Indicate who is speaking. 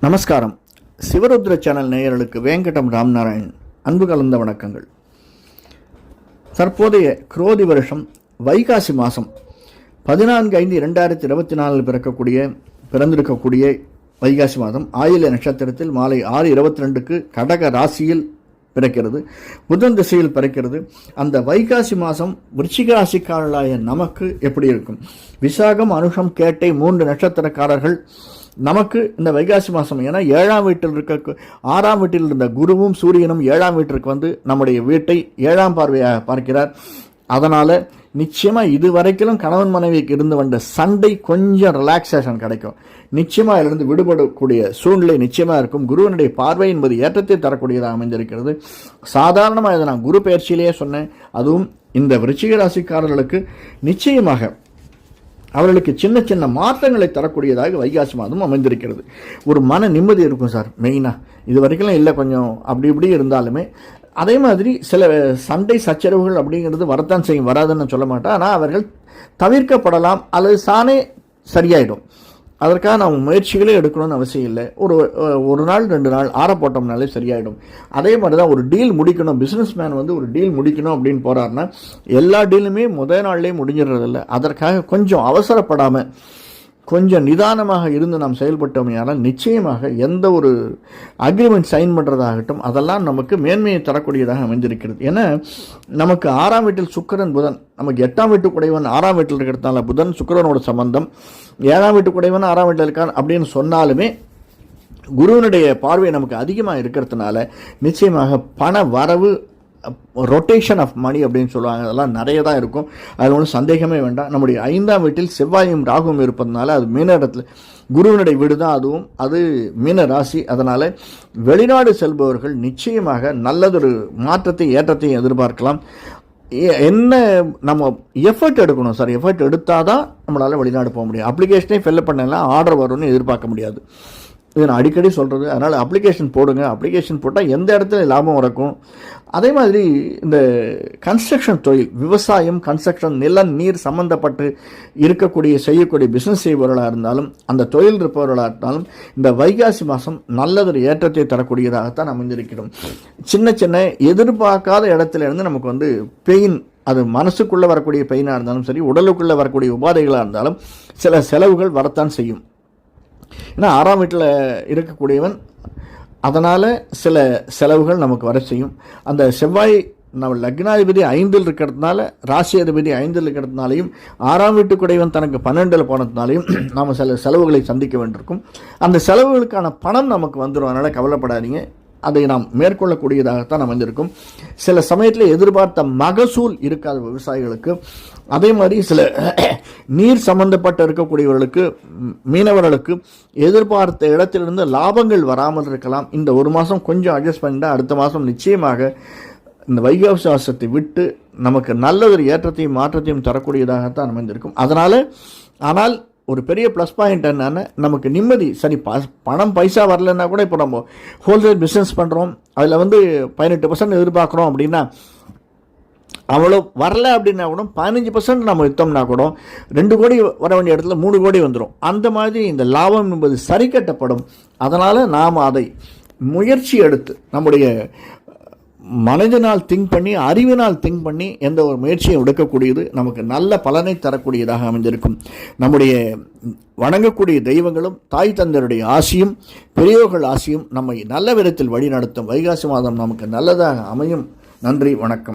Speaker 1: நமஸ்காரம். சிவருத்ர சேனல் நேயர்களுக்கு வேங்கடம் ராம்நாராயண் அன்பு கலந்த வணக்கங்கள். தற்போதைய குரோதி வருஷம் வைகாசி மாதம் பதினான்கு ஐந்து இரண்டாயிரத்தி இருபத்தி நாலில் பிறக்கக்கூடிய பிறந்திருக்கக்கூடிய வைகாசி மாதம் ஆயில நட்சத்திரத்தில் மாலை ஆறு இருபத்தி ரெண்டுக்கு கடக ராசியில் பிறக்கிறது. புதன் திசையில் பிறக்கிறது. அந்த வைகாசி மாதம் விருச்சிக ராசிக்காரர்களாய நமக்கு எப்படி இருக்கும்? விசாகம் அனுஷம் கேட்டை மூன்று நட்சத்திரக்காரர்கள் நமக்கு இந்த வைகாசி மாதம் ஏன்னா ஏழாம் வீட்டில் இருக்க ஆறாம் வீட்டில் இருந்த குருவும் சூரியனும் ஏழாம் வீட்டிற்கு வந்து நம்முடைய வீட்டை ஏழாம் பார்வையாக பார்க்கிறார். அதனால் நிச்சயமாக இது வரைக்கும் கணவன் மனைவிக்கு இருந்து வந்த சண்டை கொஞ்சம் ரிலாக்ஸேஷன் கிடைக்கும். நிச்சயமாக அதிலிருந்து விடுபடக்கூடிய சூழ்நிலை நிச்சயமாக இருக்கும். குருவனுடைய பார்வை என்பது ஏற்றத்தை தரக்கூடியதாக அமைந்திருக்கிறது. சாதாரணமாக இதை நான் குரு பயிற்சியிலேயே சொன்னேன். அதுவும் இந்த விருச்சிக ராசிக்காரர்களுக்கு நிச்சயமாக அவர்களுக்கு சின்ன சின்ன மாற்றங்களை தரக்கூடியதாக வைகாசி மாதம் அமைந்திருக்கிறது. ஒரு மன நிம்மதி இருக்கும் சார் மெயினாக இது வரைக்கும் இல்லை கொஞ்சம். அப்படி இப்படி இருந்தாலுமே அதே மாதிரி சில சண்டை சச்சரவுகள் அப்படிங்கிறது வரத்தான் செய்யும் வராதுன்னு சொல்ல மாட்டேன். ஆனால் அவர்கள் தவிர்க்கப்படலாம் அல்லது சானே சரியாயிடும். அதற்காக நாம் முயற்சிகளே எடுக்கணும்னு அவசியம் இல்லை. ஒரு ஒரு நாள் ரெண்டு நாள் ஆற போட்டோம்னாலே சரியாயிடும். அதே மாதிரி தான் ஒரு டீல் முடிக்கணும். பிஸ்னஸ் மேன் வந்து ஒரு டீல் முடிக்கணும் அப்படின்னு போகிறாருன்னா எல்லா டீலுமே முதல் நாள்லேயே முடிஞ்சிடுறதில்ல. அதற்காக கொஞ்சம் அவசரப்படாமல் கொஞ்சம் நிதானமாக இருந்து நாம் செயல்பட்டோமையானால் நிச்சயமாக எந்த ஒரு அக்ரிமெண்ட் சைன் பண்ணுறதாகட்டும் அதெல்லாம் நமக்கு மேன்மையை தரக்கூடியதாக அமைந்திருக்கிறது. ஏன்னா நமக்கு ஆறாம் வீட்டில் சுக்கரன் புதன் நமக்கு எட்டாம் வீட்டு குடைவன் ஆறாம் வீட்டில் இருக்கிறதுனால புதன் சுக்கரனோட சம்பந்தம் ஏழாம் வீட்டு குடைவன் ஆறாம் வீட்டில் இருக்கான் அப்படின்னு சொன்னாலுமே குருவனுடைய பார்வை நமக்கு அதிகமாக இருக்கிறதுனால நிச்சயமாக பண வரவு ரொட்டேஷன் ஆஃப் மணி அப்படின்னு சொல்லுவாங்க. அதெல்லாம் நிறைய தான் இருக்கும். அதில் ஒன்றும் சந்தேகமே வேண்டாம். நம்முடைய ஐந்தாம் வீட்டில் செவ்வாயும் ராகுவும் இருப்பதனால அது மீன இடத்துல குருவினுடைய வீடு தான் அதுவும். அது மீன ராசி. அதனால் வெளிநாடு செல்பவர்கள் நிச்சயமாக நல்லதொரு மாற்றத்தை ஏற்றத்தை எதிர்பார்க்கலாம். என்ன நம்ம எஃபர்ட் எடுக்கணும்? சார் எஃபர்ட் எடுத்தால் தான் நம்மளால் வெளிநாடு போக முடியும். அப்ளிகேஷனே ஃபில்லப் பண்ணலாம் ஆர்டர் வரும்னு எதிர்பார்க்க முடியாது. இது நான் அடிக்கடி சொல்கிறது அதனால் அப்ளிகேஷன் போடுங்க. அப்ளிகேஷன் போட்டால் எந்த இடத்துல லாபம் இருக்கும் அதே மாதிரி இந்த கன்ஸ்ட்ரக்ஷன் தொழில் விவசாயம் கன்ஸ்ட்ரக்ஷன் நிலம் நீர் சம்மந்தப்பட்டு இருக்கக்கூடிய செய்யக்கூடிய பிஸ்னஸ் செய்பவர்களாக இருந்தாலும் அந்த தொழில் இருப்பவர்களாக இருந்தாலும் இந்த வைகாசி மாதம் நல்லதொரு ஏற்றத்தை தரக்கூடியதாகத்தான் அமைஞ்சிருக்கிறோம் சின்ன சின்ன எதிர்பார்க்காத இடத்துல இருந்து நமக்கு வந்து பெயின் அது மனசுக்குள்ளே வரக்கூடிய பெயினாக இருந்தாலும் சரி உடலுக்குள்ளே வரக்கூடிய உபாதைகளாக இருந்தாலும் சில செலவுகள் வரத்தான் செய்யும். ஏன்னா ஆறாம் வீட்டில் இருக்கக்கூடியவன் அதனால் சில செலவுகள் நமக்கு வர செய்யும். அந்த செவ்வாய் நம்ம லக்னாதிபதி ஐந்தில் இருக்கிறதுனால ராசி அதிபதி ஐந்தில் இருக்கிறதுனாலையும் ஆறாம் வீட்டுக்குடையவன் தனக்கு பன்னெண்டில் போனதுனாலையும் நாம் சில செலவுகளை சந்திக்க வேண்டியிருக்கும். அந்த செலவுகளுக்கான பணம் நமக்கு வந்துடும். அதனால் கவலைப்படாதீங்க. அதை நாம் மேற்கொள்ளக்கூடியதாகத்தான் அமைந்திருக்கும். சில சமயத்தில் எதிர்பார்த்த மகசூல் இருக்காத விவசாயிகளுக்கு. அதே மாதிரி சில நீர் சம்பந்தப்பட்ட இருக்கக்கூடியவர்களுக்கு மீனவர்களுக்கு எதிர்பார்த்த இடத்திலிருந்து லாபங்கள் வராமல் இருக்கலாம். இந்த ஒரு மாதம் கொஞ்சம் அட்ஜஸ்ட் பண்ணிட்டால் அடுத்த மாதம் நிச்சயமாக இந்த வைகாசாசத்தை விட்டு நமக்கு நல்லதொரு ஏற்றத்தையும் மாற்றத்தையும் தரக்கூடியதாகத்தான் அமைந்திருக்கும். அதனால் ஆனால் ஒரு பெரிய ப்ளஸ் பாயிண்ட் என்னென்னா நமக்கு நிம்மதி. சரி ப பணம் பைசா வரலன்னா கூட இப்போ நம்ம ஹோல்சேல் பிஸ்னஸ் பண்ணுறோம் அதில் வந்து பதினெட்டு பர்சன்ட் எதிர்பார்க்குறோம் அப்படின்னா அவ்வளோ வரல அப்படின்னா கூட பதினஞ்சு பர்சன்ட் நம்ம விற்றோம்னா கூட ரெண்டு கோடி வர வேண்டிய இடத்துல மூணு கோடி வந்துடும் அந்த மாதிரி இந்த லாபம் என்பது சரி கட்டப்படும். அதனால் நாம் அதை முயற்சி எடுத்து நம்முடைய மனதினால் திங்க் பண்ணி அறிவினால் திங்க் பண்ணி எந்த ஒரு முயற்சியை எடுக்கக்கூடியது நமக்கு நல்ல பலனை தரக்கூடியதாக அமைந்திருக்கும். நம்முடைய வணங்கக்கூடிய தெய்வங்களும் தாய் தந்தருடைய ஆசியும் பெரியோர்கள் ஆசியும் நம்மை நல்ல விதத்தில் வழிநடத்தும். வைகாசி மாதம் நமக்கு நல்லதாக அமையும். நன்றி வணக்கம்.